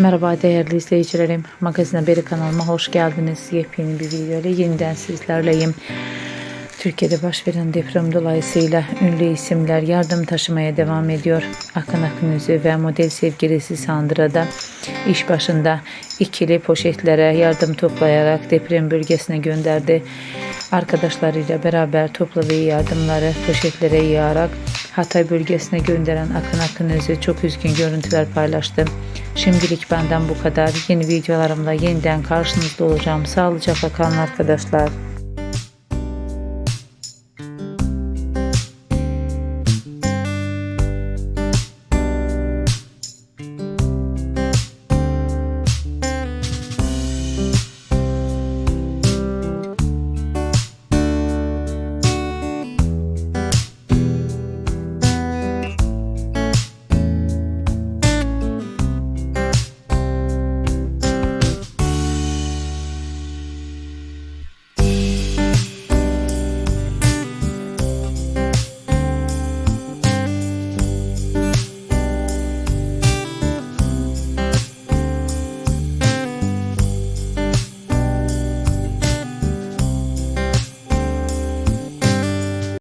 Merhaba değerli izleyicilerim. Magazin Haberi kanalıma hoş geldiniz. Yepyeni bir video ile yeniden sizlerleyim. Türkiye'de baş veren deprem dolayısıyla ünlü isimler yardım taşımaya devam ediyor. Akın Akınözü ve model sevgilisi Sandra da iş başında ikili poşetlere yardım toplayarak deprem bölgesine gönderdi. Arkadaşlarıyla beraber topladığı yardımları poşetlere yığarak Hatay bölgesine gönderen Akın Akınözü çok üzgün görüntüler paylaştı. Şimdilik benden bu kadar. Yeni videolarımla yeniden karşınızda olacağım. Sağlıcakla kalın arkadaşlar.